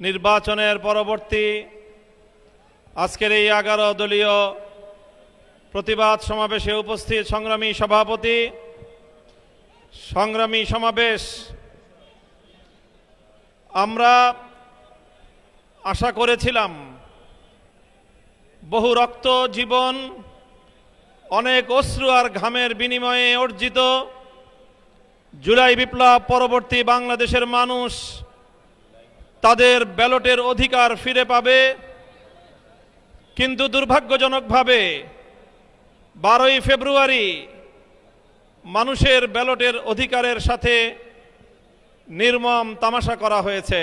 নির্বাচনের পরবর্তী আজকের এই এগারো দলীয় প্রতিবাদ সমাবেশে উপস্থিত সংগ্রামী সভাপতি, সংগ্রামী সমাবেশ। আমরা আশা করেছিলাম বহু রক্ত জীবন, অনেক অশ্রু আর ঘামের বিনিময়ে অর্জিত জুলাই বিপ্লব পরবর্তী বাংলাদেশের মানুষ তাদের ব্যালটের অধিকার ফিরে পাবে। কিন্তু দুর্ভাগ্যজনকভাবে বারোই ফেব্রুয়ারি মানুষের ব্যালটের অধিকারের সাথে নির্মম তামাশা করা হয়েছে।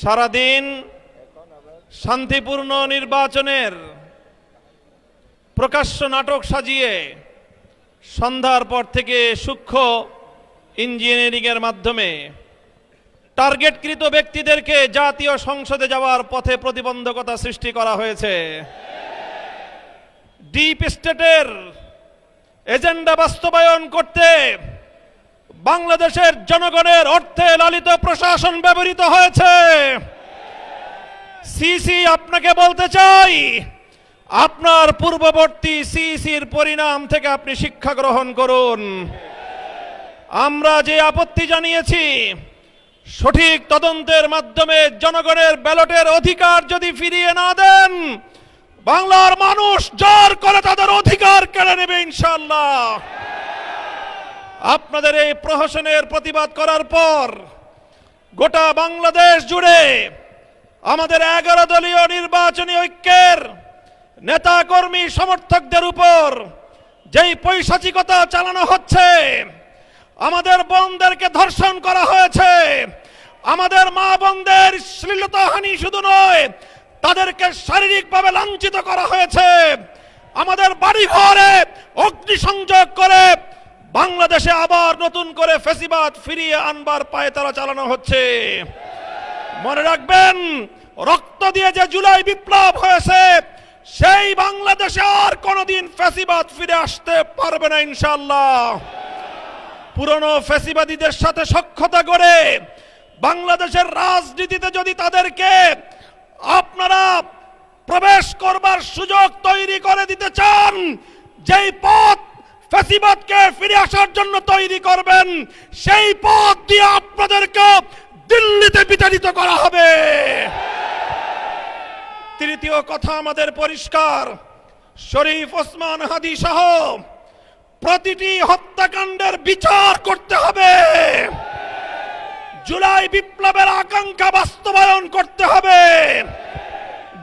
সারাদিন শান্তিপূর্ণ নির্বাচনের প্রকাশ্য নাটক সাজিয়ে সন্ধ্যার পর থেকে সূক্ষ্ম ইঞ্জিনিয়ারিংয়ের মাধ্যমে টার্গেটকৃত ব্যক্তিদেরকে জাতীয় সংসদে যাওয়ার পথে প্রতিবন্ধকতা সৃষ্টি করা হয়েছে। ডিপ স্টেটের এজেন্ডা বাস্তবায়ন করতে বাংলাদেশের জনগণের অর্থে লালিত প্রশাসন ব্যবহৃত হয়েছে। সিসি, আপনাকে বলতে চাই, আপনার পূর্ববর্তী সিসির পরিণাম থেকে আপনি শিক্ষা গ্রহণ করুন। আমরা যে আপত্তি জানিয়েছি সঠিক তদন্তের মাধ্যমে জনগণের ব্যালটের অধিকার যদি ফিরিয়ে না দেন, বাংলার মানুষ জোর করে তাদের অধিকার কেড়ে নেবে ইনশাল্লাহ আপনাদের এই প্রহসনের প্রতিবাদ করার পর গোটা বাংলাদেশ জুড়ে আমাদের এগারো দলীয় নির্বাচনী ঐক্যের নেতা কর্মী সমর্থকদের উপর যেই পৈশাচিকতা চালানো হচ্ছে আমাদের বোনদেরকে ধর্ষণ করা হয়েছে। আমাদের মা বোনদের শ্লীলতাহানি শুধু নয়, তাদেরকে শারীরিকভাবে লাঞ্ছিত করা হয়েছে। আমাদের বাড়ি ঘরে অগ্নিসংযোগ করে বাংলাদেশে আবার নতুন করে ফেসিবাদ ফিরিয়ে আনবার পায়ে তারা চালানো হচ্ছে। মনে রাখবেন, রক্ত দিয়ে যে জুলাই বিপ্লব হয়েছে, সেই বাংলাদেশে আর কোনোদিন ফেসিবাদ ফিরে আসতে পারবে না ইনশাল্লাহ পুরনো ফেসিবাদীদের সাথে সক্ষতা করে বাংলাদেশের রাজনীতিতে যদি তাদেরকে আপনারা প্রবেশ করবার সুযোগ তৈরি করে দিতে চান, যেই পথ ফেসিবাদকে ফিরে আসার জন্য তৈরি করবেন, সেই পথ দিয়ে আপনাদেরকে দিল্লিতে বিতাড়িত করা হবে। তৃতীয় কথা আমাদের পরিষ্কার, শরীফ ওসমান হাদি সহ প্রতিটি হত্যাকাণ্ডের বিচার করতে হবে। জুলাই বিপ্লবের আকাঙ্ক্ষা বাস্তবায়ন করতে হবে।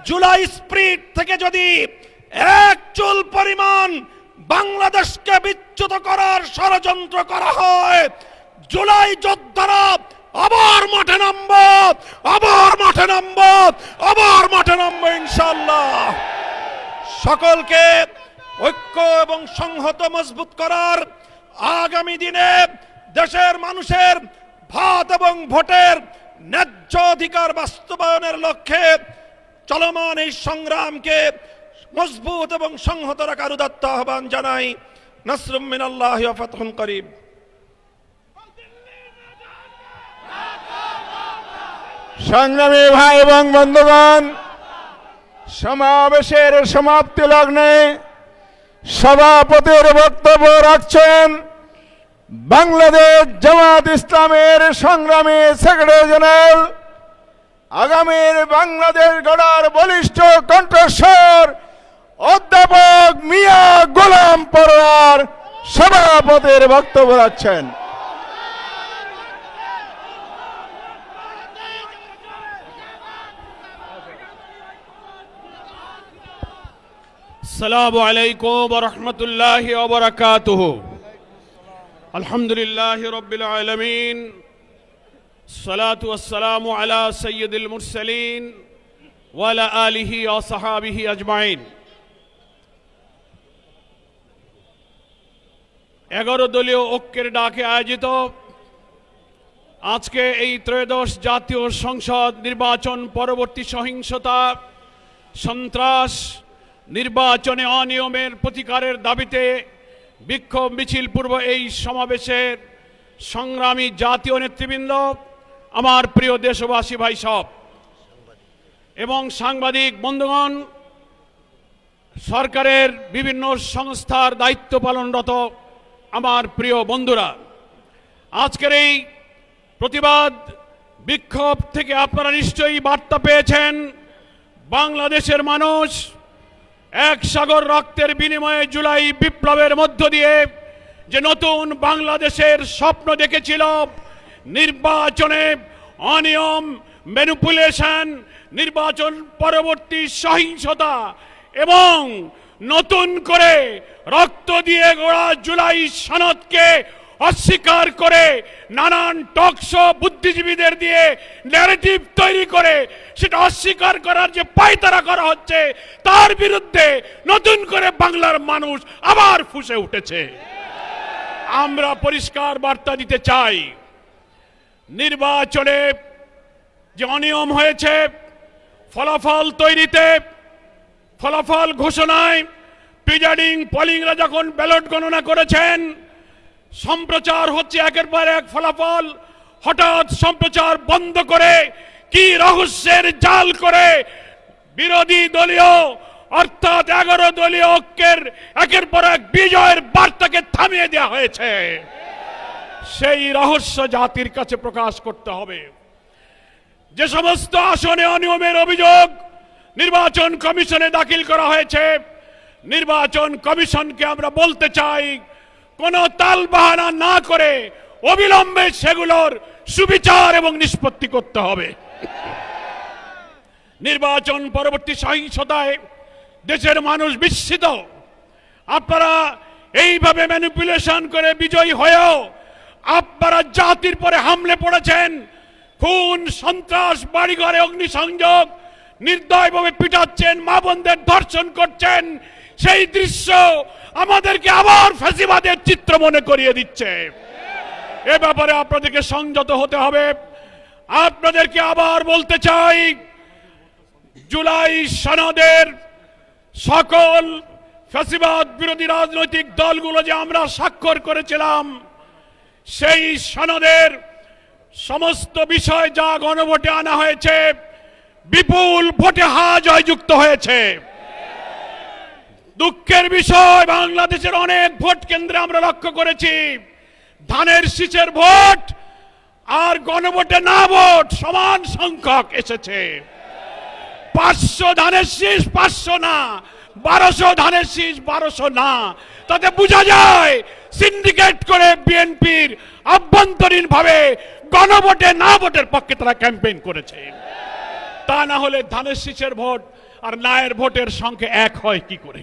জুলাই স্প্রিট থেকে যদি এক চুল পরিমাণ বাংলাদেশকে বিচ্যুত করার ষড়যন্ত্র করা হয়, জুলাই যোদ্ধারা আবার মাঠে নামব, আবার মাঠে নামব, আবার মাঠে নামবো ইনশাল্লাহ সকলকে ঐক্য এবং সংহত মজবুত করার আগামী দিনে দেশের মানুষের ভাত এবং ভোটের ন্যায্য অধিকার বাস্তবায়নের লক্ষ্যে চলমান এই সংগ্রামকে মজবুত এবং সংহত রাখার উদাত্ত আহ্বান জানাই নসরুম মিনাল্লাহ ফতহুন করিব সংগ্রামী ভাই এবং বন্ধুগণ, সমাবেশের সমাপ্তি লগ্নে সভাপতির বক্তব্য রাখছেন বাংলাদেশ জামাত ইসলামের সংগ্রামী সেক্রেটারি জেনারেল, আগামীর বাংলাদেশ গড়ার বলিষ্ঠ কণ্ঠস্বর অধ্যাপক মিয়া গোলাম পরোয়ার সভাপতির বক্তব্য রাখছেন। السلام عليكم ورحمة الله وبركاته الحمد لله رب العالمين الصلاة والسلام على سيد المرسلين وعلى آله وصحابه أجمعين এগারো দলীয় ঐক্যের ডাকে আয়োজিত আজকে এই ত্রয়োদশ জাতীয় সংসদ নির্বাচন পরবর্তী সহিংসতা সন্ত্রাস নির্বাচনে অনিয়মের প্রতিকারের দাবিতে বিক্ষোভ মিছিল পূর্ব এই সমাবেশের সংগ্রামী জাতীয় নেতৃবৃন্দ, আমার প্রিয় দেশবাসী ভাই সব, এবং সাংবাদিক বন্ধুগণ, সরকারের বিভিন্ন সংস্থার দায়িত্ব পালনরত আমার প্রিয় বন্ধুরা, আজকের এই প্রতিবাদ বিক্ষোভ থেকে আপনারা নিশ্চয়ই বার্তা পেয়েছেন, বাংলাদেশের মানুষ এক সাগর রক্তের বিনিময়ে জুলাই বিপ্লবের মধ্য দিয়ে যে নতুন বাংলাদেশের স্বপ্ন দেখেছিল, নির্বাচনে অনিয়ম, ম্যানিপুলেশন, নির্বাচন পরবর্তী সহিংসতা এবং নতুন করে রক্ত দিয়ে গোড়া জুলাই সনদকে অস্বীকার করে নানান টকশো বুদ্ধিজীবীদের দিয়ে ন্যারেটিভ তৈরি করে, সেটা অস্বীকার করার যে পায়তারা করা হচ্ছে, তার বিরুদ্ধে নতুন করে বাংলার মানুষ আবার ফুসে উঠেছে। আমরা পরিষ্কার বার্তা দিতে চাই, নির্বাচনে যে অনিয়ম হয়েছে, ফলাফল তৈরিতে, ফলাফল ঘোষণায় প্রিজাইডিং পলিংরা যখন ব্যালট গণনা করেছেন সম্প্রচার হচ্ছে একের পর এক ফলাফল। হঠাৎ সম্প্রচার বন্ধ করে কি রহস্যের জাল করে? বিরোধী দলীয়, অর্থাৎ এগারো দলীয় ঐক্যের একের পর এক বিজয়ের বার্তাকে থামিয়ে দেওয়া হয়েছে। সেই রহস্য জাতির কাছে প্রকাশ করতে হবে। যে সমস্ত আসনে অনিয়মের অভিযোগ নির্বাচন কমিশনে দাখিল করা হয়েছে, নির্বাচন কমিশনকে আমরা বলতে চাই কোন তালবাহানা না করে অবিলম্বে সেগুলোর সুবিচার এবং নিষ্পত্তি করতে হবে। নির্বাচন পরবর্তী সহিংসতায় দেশের মানুষ বিস্মিত। আপনারা এইভাবে ম্যানিপুলেশন করে বিজয়ী হয়েও আপনারা জাতির পরে হামলে পড়েছেন। খুন, সন্ত্রাস, বাড়িঘরে অগ্নিসংযোগ, নির্দয়ভাবে পিটাচ্ছেন, মা বোনদের ধর্ষণ করছেন। সেই দৃশ্য আমাদেরকে আবার ফ্যাসিবাদের চিত্র মনে করিয়ে দিচ্ছে। এ ব্যাপারে আপনাদেরকে সংযত হতে হবে। আপনাদেরকে আবার বলতে চাই, জুলাই সনদের সকল ফ্যাসিবাদ বিরোধী রাজনৈতিক দলগুলো যে আমরা স্বাক্ষর করেছিলাম, সেই সনদের সমস্ত বিষয় যা গণভোটে আনা হয়েছে, বিপুল ভোটে হা জয়যুক্ত হয়েছে। দুঃখের বিষয়, বাংলাদেশের অনেক ভোট কেন্দ্রে আমরা লক্ষ্য করেছি। ধানের শীষের ভোট আর গণভোটে না ভোট, সমান সংখ্যক এসেছে। পাঁচশো ধানের শীষ পাঁচশো না, বারোশো ধানের শীষ বারোশো না। তাতে বোঝা যায় সিন্ডিকেট করে বিএনপির আভ্যন্তরীণ ভাবে গণভোটে না ভোটের পক্ষে তারা ক্যাম্পেইন করেছে। তা না হলে ধানের শীষের ভোট আর নায়ের ভোটের সংখ্যা এক হয় কি করে?